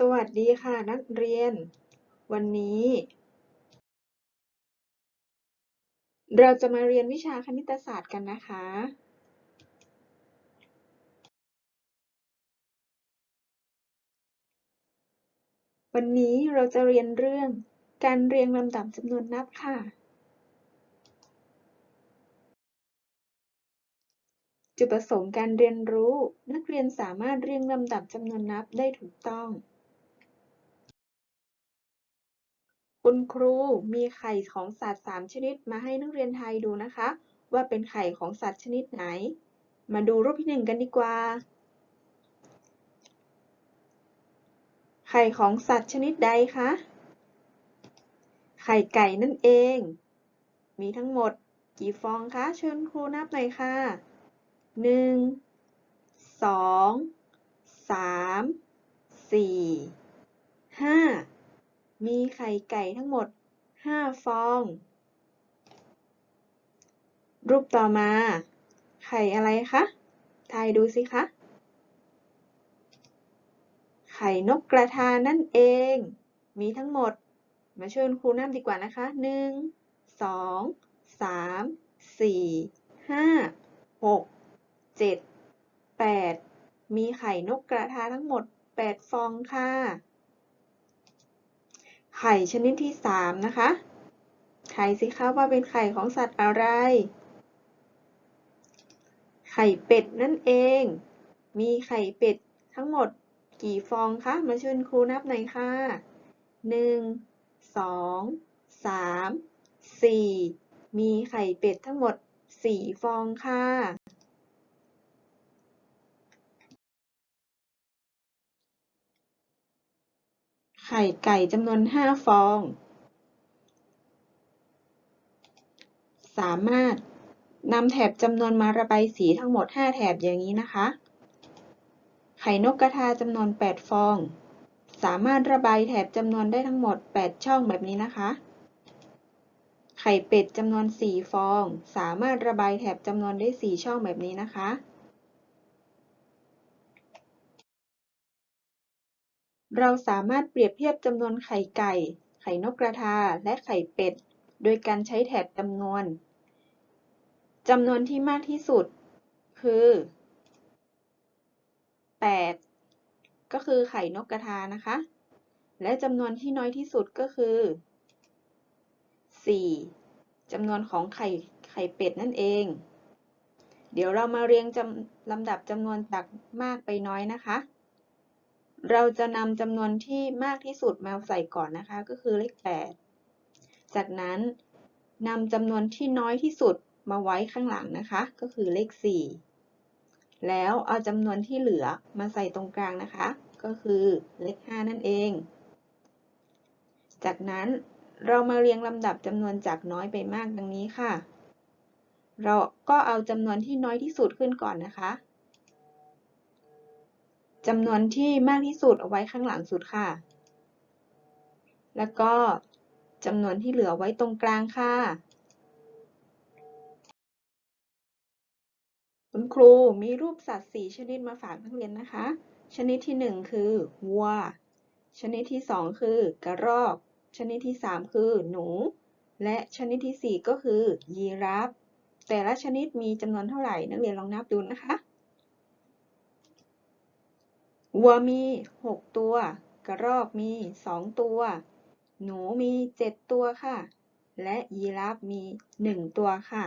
สวัสดีค่ะนักเรียน วันนี้ เราจะมาเรียนวิชาคณิตศาสตร์กันนะคะ วันนี้เราจะเรียนเรื่องการเรียงลำดับจำนวนนับค่ะ จุดประสงค์การเรียนรู้ นักเรียนสามารถเรียงลำดับจำนวนนับได้ถูกต้อง คุณครูมีไข่ของสัตว์ 3 ชนิดมาให้นักเรียนไทยดูนะคะ ว่าเป็นไข่ของสัตว์ชนิดไหน มาดูรูปที่หนึ่งกันดีกว่า ไข่ของสัตว์ชนิดใดคะ ไข่ไก่นั่นเอง มีทั้งหมดกี่ฟองคะ เชิญครูนับหน่อยค่ะหนึ่งสองสา มีไข่ไก่ทั้งหมดห้าฟอง รูปต่อมา ไข่อะไรคะทายดูสิคะ ไข่นกกระทานั่นเอง มีทั้งหมด มาช่วยครูนับดีกว่านะคะหนึ่งสองสามสี่ห้าหกเจ็ดแปดมีไข่นกกระทาทั้งหมดแปดฟองค่ะ ไข่ชนิดที่สามนะคะทายสิคะว่าเป็นไข่ของสัตว์อะไร ไข่เป็ดนั่นเอง มีไข่เป็ดทั้งหมดกี่ฟองคะ มาช่วยครูนับหน่อยค่ะหนึ่งสองสามสี่มีไข่เป็ดทั้งหมดสี่ฟองค่ะ ไข่ไก่จำนวนห้าฟอง สามารถนำแถบจำนวนมาระบายสีทั้งหมด 5 แถบอย่างนี้นะคะ ไข่นกกระทาจำนวน 8 ฟอง สามารถระบายแถบจำนวนได้ทั้งหมด 8 ช่องแบบนี้นะคะ ไข่เป็ดจำนวน 4 ฟอง สามารถระบายแถบจำนวนได้ 4 ช่องแบบนี้นะคะ เราสามารถเปรียบเทียบจำนวนไข่ไก่ ไข่นกกระทา และไข่เป็ด โดยการใช้แถบจำนวน จำนวนที่มากที่สุด คือ 8 ก็คือไข่นกกระทานะคะ และจำนวนที่น้อยที่สุดก็คือ 4 จำนวนของไข่ไข่เป็ดนั่นเอง เดี๋ยวเรามาเรียงลำดับจำนวนจากมากไปน้อยนะคะ เราจะนำจำนวนที่มากที่สุดมาใส่ก่อนนะคะ ก็คือเลข 8 จากนั้นนำจำนวนที่น้อยที่สุดมาไว้ข้างหลังนะคะ ก็คือเลข 4 แล้วเอาจำนวนที่เหลือมาใส่ตรงกลางนะคะ ก็คือเลข 5 นั่นเอง จากนั้นเรามาเรียงลำดับจำนวนจากน้อยไปมากดังนี้ค่ะ เราก็เอาจำนวนที่น้อยที่สุดขึ้นก่อนนะคะ จำนวนที่มากที่สุดเอาไว้ข้างหลังสุดค่ะ แล้วก็จำนวนที่เหลือไว้ตรงกลางค่ะ คุณครูมีรูปสัตว์4ชนิดมาฝากนักเรียนนะคะ ชนิดที่1คือวัว ชนิดที่2คือกระรอก ชนิดที่3คือหนู และชนิดที่4ก็คือยีราฟ แต่ละชนิดมีจำนวนเท่าไหร่นักเรียนลองนับดูนะคะ วัวมี6ตัว กระรอกมี2ตัว หนูมี7ตัวค่ะ และยีราฟมี1ตัวค่ะ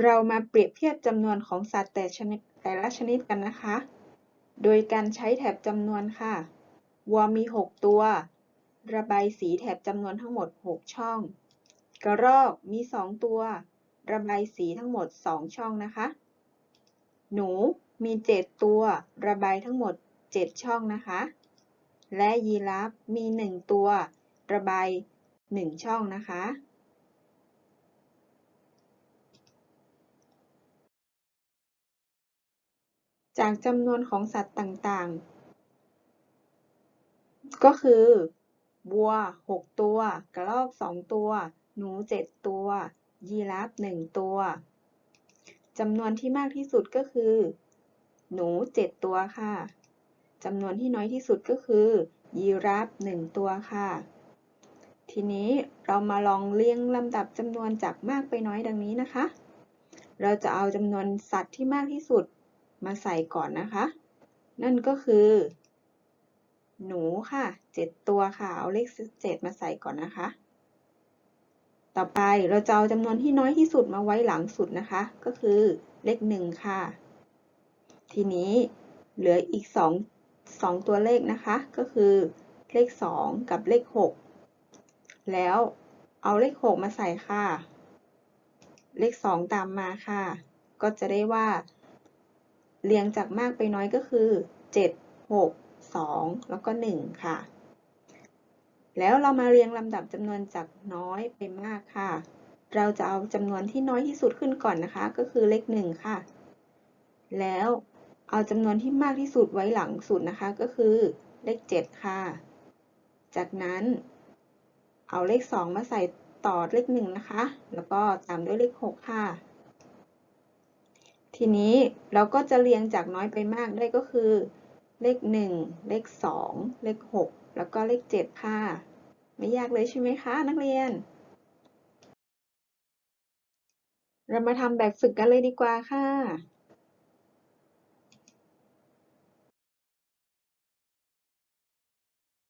เรามาเปรียบเทียบจำนวนของสัตว์แต่ชนิดแต่ละชนิดกันนะคะ โดยการใช้แถบจำนวนค่ะ วัวมี 6 ตัว ระบายสีแถบจำนวนทั้งหมด 6 ช่อง กระรอกมี 2 ตัว ระบายสีทั้งหมด 2 ช่องนะคะ หนูมี 7 ตัว ระบายทั้งหมด 7 ช่องนะคะ และยีราฟมี 1 ตัว ระบาย 1 ช่องนะคะจากจำนวนของสัตว์ต่างๆ ก็คือวัว 6 ตัว กระรอก 2 ตัว หนู 7 ตัว ยีราฟหนึ่งตัวจำนวนที่มากที่สุดก็คือ หนูเจ็ดตัวค่ะจำนวนที่น้อยที่สุดก็คือ ยีราฟหนึ่งตัวค่ะ ทีนี้เรามาลองเรียงลำดับจำนวนจากมากไปน้อยดังนี้นะคะ เราจะเอาจำนวนสัตว์ที่มากที่สุดมาใส่ก่อนนะคะ นั่นก็คือ หนูค่ะเจ็ดตัวค่ะ เอาเลขเจ็ดมาใส่ก่อนนะคะ ต่อไปเราจะเอาจำนวนที่น้อยที่สุดมาไว้หลังสุดนะคะ ก็คือเลขหนึ่งค่ะ ทีนี้เหลืออีกสองสองตัวเลขนะคะ ก็คือเลขสองกับเลขหกแล้วเอาเลขหกมาใส่ค่ะ เลขสองตามมาค่ะ ก็จะได้ว่า เรียงจากมากไปน้อยก็คือเจ็ดหกสองแล้วก็หนึ่งค่ะ แล้วเรามาเรียงลำดับจำนวนจากน้อยไปมากค่ะ เราจะเอาจำนวนที่น้อยที่สุดขึ้นก่อนนะคะ ก็คือเลขหนึ่งค่ะ แล้วเอาจำนวนที่มากที่สุดไว้หลังสุดนะคะ ก็คือเลขเจ็ดค่ะ จากนั้น เอาเลขสองมาใส่ต่อเลขหนึ่งนะคะ แล้วก็ตามด้วยเลขหกค่ะ ทีนี้เราก็จะเรียงจากน้อยไปมากได้ก็คือ เลขหนึ่งเลขสองเลขหก แล้วก็เลขเจ็ดค่ะ ไม่ยากเลยใช่ไหมคะนักเรียน เรามาทำแบบฝึกกันเลยดีกว่าค่ะ